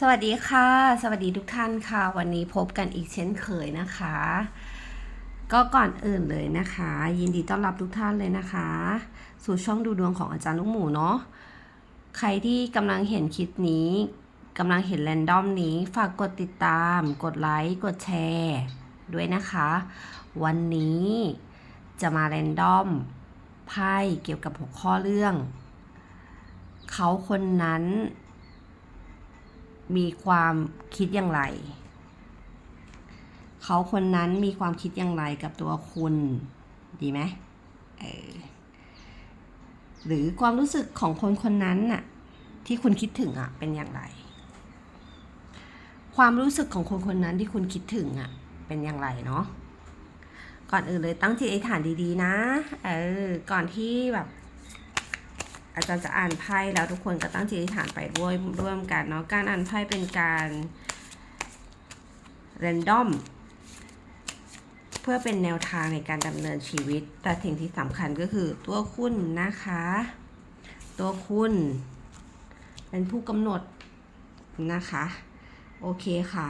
สวัสดีค่ะ สวัสดีทุกท่านค่ะ วันนี้พบกันอีกเช่นเคยนะคะ ก็ก่อนอื่นเลยนะคะ ยินดีต้อนรับทุกท่านเลยนะคะ สู่ช่องดูดวงของอาจารย์ลูกหมูเนาะใครที่กำลังเห็นคลิปนี้กำลังเห็นแรนดอมนี้ ฝากกดติดตาม กดไลค์กดแชร์ด้วยนะคะ วันนี้จะมาแรนดอมไพ่เกี่ยวกับหัวข้อเรื่อง เขาคนนั้น มีความคิดอย่างไร เขาคนนั้นมีความคิดอย่างไรกับตัวคุณ ดีไหมเออหรือความรู้สึกของคนคนนั้นน่ะที่คุณคิดถึงอะเป็นอย่างไร ความรู้สึกของคนคนนั้นที่คุณคิดถึงอะเป็นอย่างไรเนาะก่อนอื่นเลยตั้งจิตอธิษฐานดีๆนะ เออ ก่อนที่แบบ อาจารย์จะอ่านไพ่แล้วทุกคนก็ตั้งจิตอธิษฐานไปร่วมร่วมกันเนาะการอ่านไพ่เป็นการเรนดอมเพื่อเป็นแนวทางในการดำเนินชีวิต แต่สิ่งที่สำคัญก็คือตัวคุณนะคะ ตัวคุณ เป็นผู้กำหนดนะคะ โอเคค่ะ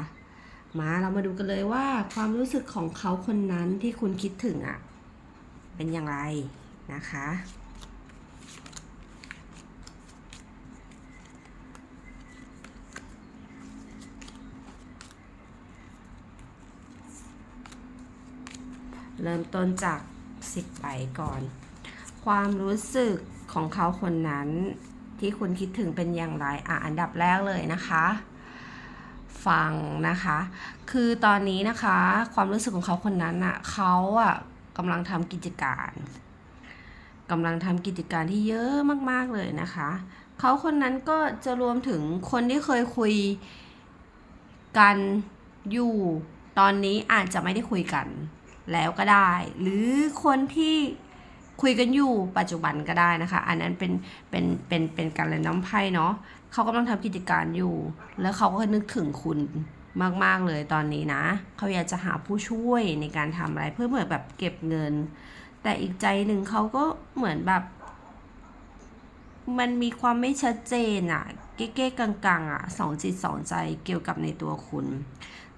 มาเรามาดูกันเลยว่าความรู้สึกของเขาคนนั้นที่คุณคิดถึงอะ่ะ เป็นอย่างไรนะคะ เริ่มต้นจากสิบใบก่อน ความรู้สึกของเขาคนนั้นที่คุณคิดถึงเป็นอย่างไรอะอันดับแรกเลยนะคะ ฟังนะคะ คือตอนนี้นะคะ ความรู้สึกของเขาคนนั้นอะเขาอะกำลังทำกิจการกำลังทำกิจการที่เยอะมากๆเลยนะคะ เขาคนนั้นก็จะรวมถึงคนที่เคยคุยกันอยู่ ตอนนี้อาจจะไม่ได้คุยกัน แล้วก็ได้ หรือคนที่คุยกันอยู่ปัจจุบันก็ได้นะคะ อันนั้นเป็นเป็นเป็นเป็นการเล่นน้ำไพ่เนาะเขากำลังทำกิจการอยู่ แล้วเขาก็นึกถึงคุณมาก ๆ เลยตอนนี้นะ เขาอยากจะหาผู้ช่วยในการทำอะไรเพื่อเหมือนแบบเก็บเงิน แต่อีกใจหนึ่งเขาก็เหมือนแบบ มันมีความไม่ชัดเจนอะเก๊ๆกังๆอะสองจิตสองใจเกี่ยวกับในตัวคุณ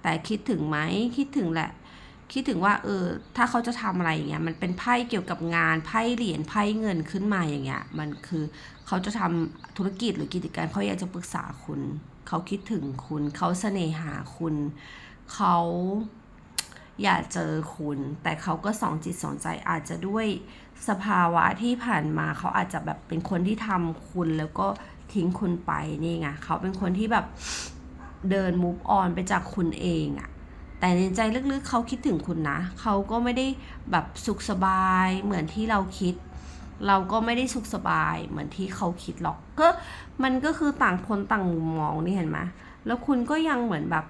แต่คิดถึงไหมคิดถึงแหละ คิดถึงว่า เออ ถ้าเขาจะทำอะไรอย่างเงี้ย มันเป็นไพ่เกี่ยวกับงานไพ่เหรียญไพ่เงินขึ้นมาอย่างเงี้ย มันคือเขาจะทำธุรกิจหรือกิจการเขาอยากจะปรึกษาคุณ เขาคิดถึงคุณ เขาเสน่หาคุณ เขาอยากเจอคุณ แต่เขาก็สองจิตสองใจอาจจะด้วยสภาวะที่ผ่านมาเขาอาจจะแบบเป็นคนที่ทำคุณแล้วก็ทิ้งคุณไปนี่ไงเขาเป็นคนที่แบบเดินมูฟออนไปจากคุณเองอะ แต่ในใจลึกๆเขาคิดถึงคุณนะ เขาก็ไม่ได้แบบสุขสบายเหมือนที่เราคิด เราก็ไม่ได้สุขสบายเหมือนที่เขาคิดหรอก ก็มันก็คือต่างคนต่างมุมมองนี่เห็นไหมแล้วคุณก็ยังเหมือนแบบ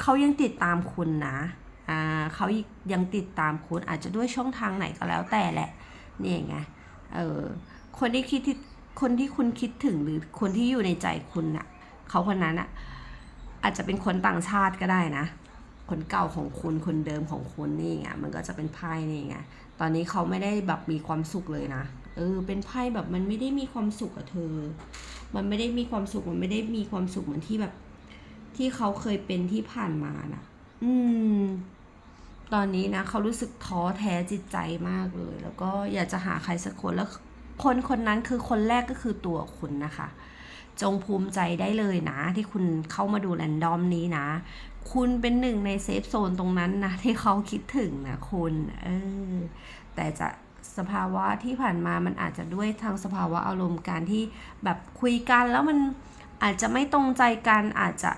เขายังติดตามคุณนะ อ่าเขายังติดตามคุณอาจจะด้วยช่องทางไหนก็แล้วแต่แหละ นี่ไง เออ คนที่คิดที่คนที่คุณคิดถึงหรือคนที่อยู่ในใจคุณน่ะ เขาคนนั้นน่ะ อาจจะเป็นคนต่างชาติก็ได้นะ คนเก่าของคุณคนเดิมของคุณนี่ไงมันก็จะเป็นไพ่นี่ไงตอนนี้เขาไม่ได้แบบมีความสุขเลยนะเออเป็นไพ่แบบมันไม่ได้มีความสุขกับเธอ มันไม่ได้มีความสุขมันไม่ได้มีความสุขเหมือนที่แบบ ที่เขาเคยเป็นที่ผ่านมานะอืม ตอนนี้นะเขารู้สึกท้อแท้จิตใจมากเลย แล้วก็อยากจะหาใครสักคนแล้วคนคนนั้นคือคนแรกก็คือตัวคุณนะคะ จงภูมิใจได้เลยนะ ที่คุณเข้ามาดูแรนดอมนี้นะ คุณเป็นหนึ่งในเซฟโซนตรงนั้นนะ ที่เขาคิดถึงนะคุณเออแต่จะสภาวะที่ผ่านมามันอาจจะด้วยทางสภาวะอารมณ์การที่แบบคุยกันแล้วมันอาจจะไม่ตรงใจกันอาจจะ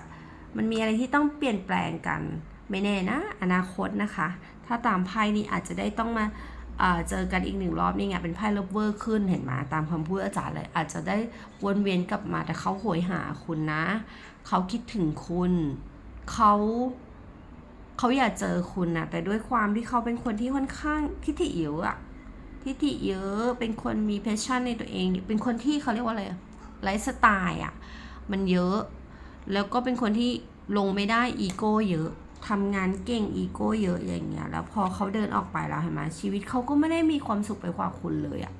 มันมีอะไรที่ต้องเปลี่ยนแปลงกัน ไม่แน่นะ อนาคตนะคะ ถ้าตามไพ่นี้อาจจะได้ต้องมาอ่า เจอกันอีกหนึ่งรอบนี่ไงเป็นไพ่เลบเวอร์ขึ้นเห็นไหมตามคำพูดอาจารย์เลยอาจจะได้วนเวียนกลับมาแต่เขาโหยหาคุณนะ เขาคิดถึงคุณเขาเขาอยากเจอคุณนะแต่ด้วยความที่เขาเป็นคนที่ค่อนข้างทิฏฐิเยอะอะทิฏฐิเยอะเป็นคนมีแพชชั่นในตัวเองเป็นคนที่เขาเรียกว่าอะไรไลฟ์สไตล์อะมันเยอะ แล้วก็เป็นคนที่ลงไม่ได้อีโก้เยอะ ทำงานเก่งอีโก้เยอะอย่างเงี้ย แล้วพอเขาเดินออกไปแล้วเห็นไหมชีวิตเขาก็ไม่ได้มีความสุขไปกว่าคุณเลยอะ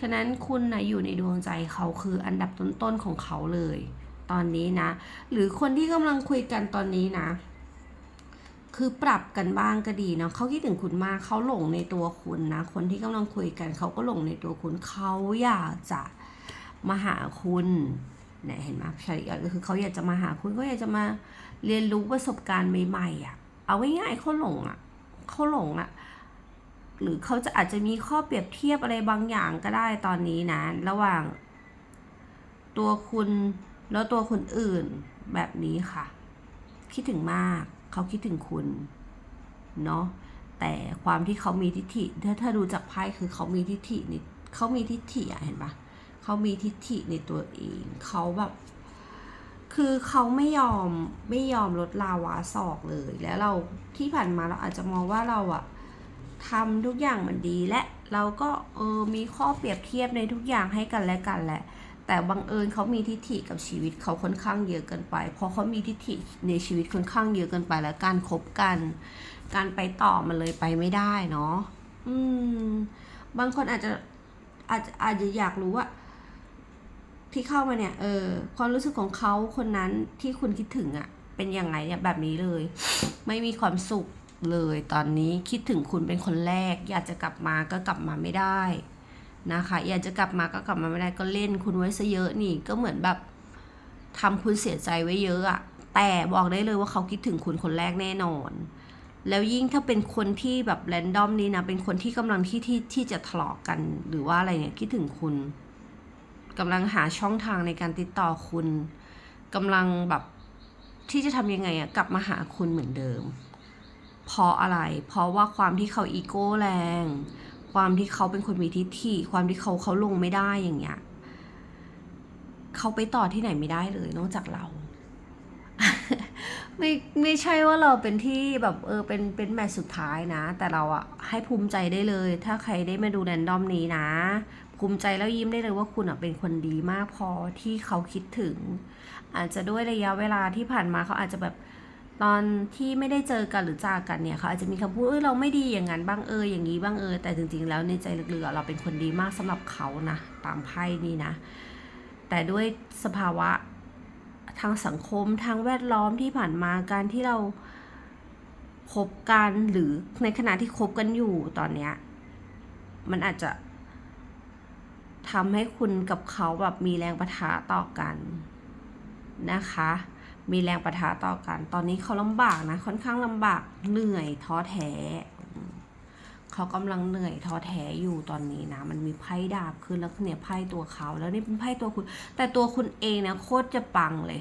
ฉะนั้นคุณนะอยู่ในดวงใจเขาคืออันดับต้นๆของเขาเลย ตอนนี้นะ หรือคนที่กำลังคุยกันตอนนี้นะ คือปรับกันบ้างก็ดีเนาะเขาคิดถึงคุณมากเขาหลงในตัวคุณนะ คนที่กำลังคุยกันเขาก็หลงในตัวคุณเขาอยากจะมาหาคุณ เนี่ยเห็นไหมชาริยะก็คือเขาอยากจะมาหาคุณเขาอยากจะมาเรียนรู้ประสบการณ์ใหม่ๆอะ่ะ เอาง่ายๆเขาหลงอะ่ะเขาหลงอะ่ะ หรือเขาจะอาจจะมีข้อเปรียบเทียบอะไรบางอย่างก็ได้ตอนนี้นะ ระหว่าง ตัวคุณแล้วตัวคนอื่นแบบนี้ค่ะ คิดถึงมาก เขาคิดถึงคุณเนาะแต่ความที่เขามีทิฐิถ้าถ้าดูจากไพ่คือเขามีทิฐินี่เขามีทิฐิอะเห็นปะ เขามีทิฐิในตัวเองเขาแบบคือเขาไม่ยอมไม่ยอมลดลาวาศอกเลย แล้วเราที่ผ่านมาเราอาจจะมองว่าเราอะทำทุกอย่างมันดีและเราก็เออมีข้อเปรียบเทียบในทุกอย่างให้กันและกันแหละ แต่บังเอิญเขามีทิฐิกับชีวิตเขาค่อนข้างเยอะเกินไป เพราะเขามีทิฐิในชีวิตค่อนข้างเยอะเกินไปแล้วการคบกัน การไปต่อมันเลยไปไม่ได้เนาะอืม บางคนอาจจะอาจจะอาจจะอยากรู้ว่า ที่เข้ามาเนี่ย เออ ความรู้สึกของเขาคนนั้นที่คุณคิดถึงอะ่ะ เป็นยังไงเนี่ยแบบนี้เลย ไม่มีความสุขเลยตอนนี้คิดถึงคุณเป็นคนแรก อยากจะกลับมาก็กลับมาไม่ได้นะคะ อยากจะกลับมาก็กลับมาไม่ได้ก็เล่นคุณไว้ซะเยอะนี่ก็เหมือนแบบทำคุณเสียใจไว้เยอะอะแต่บอกได้เลยว่าเขาคิดถึงคุณคนแรกแน่นอน แล้วยิ่งถ้าเป็นคนที่แบบแรนดอมนี้นะ เป็นคนที่กำลังที่ที่ที่จะทะเลาะกันหรือว่าอะไรเนี่ยคิดถึงคุณ กำลังหาช่องทางในการติดต่อคุณกำลังแบบที่จะทำยังไงอะกลับมาหาคุณเหมือนเดิม เพราะอะไร เพราะว่าความที่เขาอีโก้แรง ความที่เขาเป็นคนมีทิฐิความที่เขาเขาลงไม่ได้อย่างเงี้ยเขาไปต่อที่ไหนไม่ได้เลยนอกจากเรา ไม่ไม่ใช่ว่าเราเป็นที่แบบเออเป็นเป็นแมตช์สุดท้ายนะ แต่เราอะให้ภูมิใจได้เลย ถ้าใครได้มาดูแรนดอมนี้นะ ภูมิใจแล้วยิ้มได้เลยว่าคุณเป็นคนดีมากพอที่เขาคิดถึง อาจจะด้วยระยะเวลาที่ผ่านมาเขาอาจจะแบบตอนที่ไม่ได้เจอกันหรือจากกันเนี่ยเขาอาจจะมีคำพูดเออเราไม่ดีอย่างนั้นบ้างเอออย่างนี้บ้างเออแต่จริงๆ แล้วในใจลึกๆเราเป็นคนดีมากสำหรับเขานะตามไพ่นี้นะ แต่ด้วยสภาวะทางสังคมทางแวดล้อมที่ผ่านมาการที่เราคบกันหรือในขณะที่คบกันอยู่ตอนเนี้ยมันอาจจะ ทำให้คุณกับเขาแบบมีแรงประทะต่อกันนะคะ มีแรงประทะต่อกัน ตอนนี้เขาลำบากนะ ค่อนข้างลำบาก เหนื่อยท้อแท้ เขากำลังเหนื่อยท้อแท้อยู่ตอนนี้นะ มันมีไพ่ดาบขึ้นแล้วเนี่ยไพ่ตัวเขาแล้วนี่เป็นไพ่ตัวคุณ แต่ตัวคุณเองนะโคตรจะปังเลย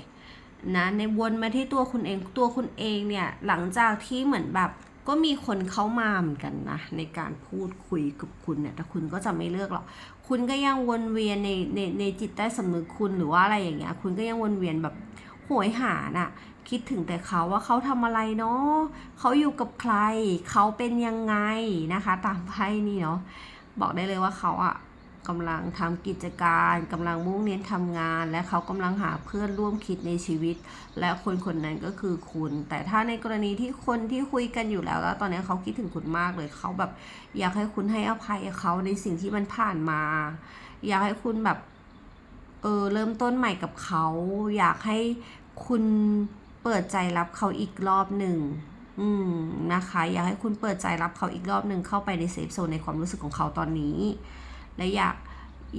นะในวนมาที่ตัวคุณเองตัวคุณเองเนี่ยหลังจากที่เหมือนแบบก็มีคนเข้ามาเหมือนกันนะในการพูดคุยกับคุณเนี่ยแต่คุณก็จะไม่เลือกหรอก คุณก็ยังวนเวียนในในในจิตใต้สำนึกคุณหรือว่าอะไรอย่างเงี้ย คุณก็ยังวนเวียนแบบโหยหาน่ะ คิดถึงแต่เขาว่าเขาทำอะไรเนาะเขาอยู่กับใคร เขาเป็นยังไงนะคะ ตามไพ่นี่เนาะบอกได้เลยว่าเขาอะ กำลังทำกิจการกำลังมุ่งเน้นทำงาน และเขากำลังหาเพื่อนร่วมคิดในชีวิต และคนคนนั้นก็คือคุณ แต่ถ้าในกรณีที่คนที่คุยกันอยู่แล้ว แล้วตอนนี้เขาคิดถึงคุณมากเลยเขาแบบอยากให้คุณให้อภัยเขาในสิ่งที่มันผ่านมา อยากให้คุณแบบเออเริ่มต้นใหม่กับเขา อยากให้คุณเปิดใจรับเขาอีกรอบหนึ่งอืมนะคะ อยากให้คุณเปิดใจรับเขาอีกรอบหนึ่งเข้าไปในเซฟโซนในความรู้สึกของเขาตอนนี้ และอยาก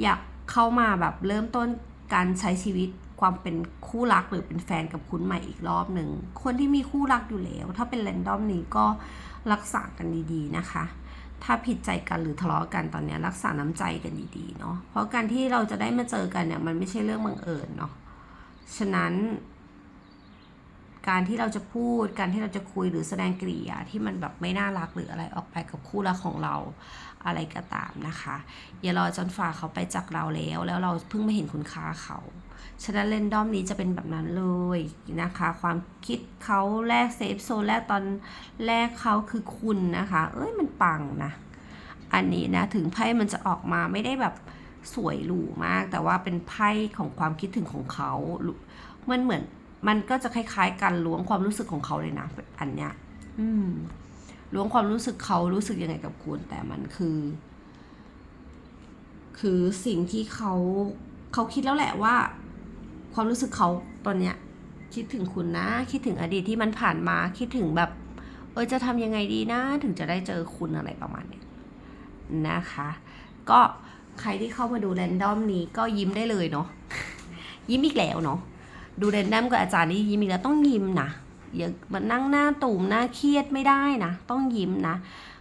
อยากเข้ามาแบบเริ่มต้นการใช้ชีวิตความเป็นคู่รักหรือเป็นแฟนกับคุณใหม่อีกรอบหนึ่ง คนที่มีคู่รักอยู่แล้ว ถ้าเป็นแรนดอมนี้ก็รักษากันดีๆนะคะ ถ้าผิดใจกันหรือทะเลาะกันตอนนี้รักษาน้ำใจกันดีๆเนาะ เพราะการที่เราจะได้มาเจอกันเนี่ยมันไม่ใช่เรื่องบังเอิญเนาะ ฉะนั้น การที่เราจะพูด การที่เราจะคุยหรือแสดงกริยาที่มันแบบไม่น่ารักหรืออะไรออกไปกับคู่รักของเราอะไรก็ตามนะคะ อย่ารอจนฝ่าเขาไปจากเราแล้ว แล้วเราเพิ่งมาเห็นคุณค่าเขาฉะนั้นเล่นด้อมนี้จะเป็นแบบนั้นเลยนะคะ ความคิดเขาแรกเซฟโซนแรกตอนแรกเขาคือคุณนะคะ เอ้ยมันปังนะ อันนี้นะถึงไพ่มันจะออกมาไม่ได้แบบสวยหรูมาก แต่ว่าเป็นไพ่ของความคิดถึงของเขา มันเหมือน มันก็จะคล้ายๆกันล้วงความรู้สึกของเขาเลยนะอันเนี้ยอืมล้วงความรู้สึกเขารู้สึกยังไงกับคุณ แต่มันคือ คือสิ่งที่เขาเขาคิดแล้วแหละว่า ความรู้สึกเขาตอนเนี้ย คิดถึงคุณนะ คิดถึงอดีตที่มันผ่านมาคิดถึงแบบ เออจะทำยังไงดีนะ ถึงจะได้เจอคุณอะไรประมาณเนี้ยนะคะ ก็ใครที่เข้ามาดูแรนดอมนี้ก็ยิ้มได้เลยเนาะยิ้มอีกแล้วเนาะ ดูแรนดอมกับอาจารย์นี่ยิ้มอีกแล้วต้องยิ้มนะอย่ามานั่งหน้าตุ่มหน้าเครียดไม่ได้นะ ต้องยิ้มนะ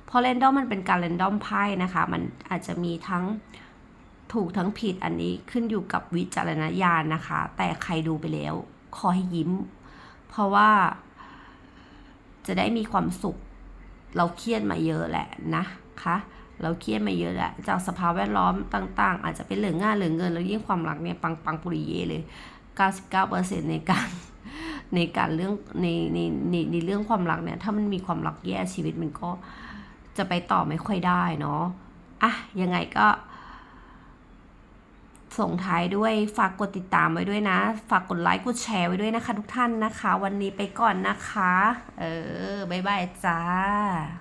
เพราะแรนดอมมันเป็นการแรนดอมไพ่นะคะ มันอาจจะมีทั้งถูกทั้งผิดอันนี้ขึ้นอยู่กับวิจารณญาณนะคะ แต่ใครดูไปแล้วขอให้ยิ้ม เพราะว่าจะได้มีความสุข เราเครียดมาเยอะแหละนะคะเราเครียดมาเยอะแหละจากสภาพแวดล้อมต่าง ๆ อาจจะเป็นเหลืองงานเหลืองเงิน แล้วยิ่งความรักเนี่ยปังปังปุริเยเลย 99%ในการในการเรื่องในในในในเรื่องความรักเนี่ยถ้ามันมีความรักแย่ชีวิตมันก็จะไปต่อไม่ค่อยได้เนาะอะยังไงก็ ส่งท้ายด้วยฝากกดติดตามไว้ด้วยนะ ฝากกดไลค์กดแชร์ไว้ด้วยนะคะ ทุกท่านนะคะ วันนี้ไปก่อนนะคะ เออบ๊ายบายจ้า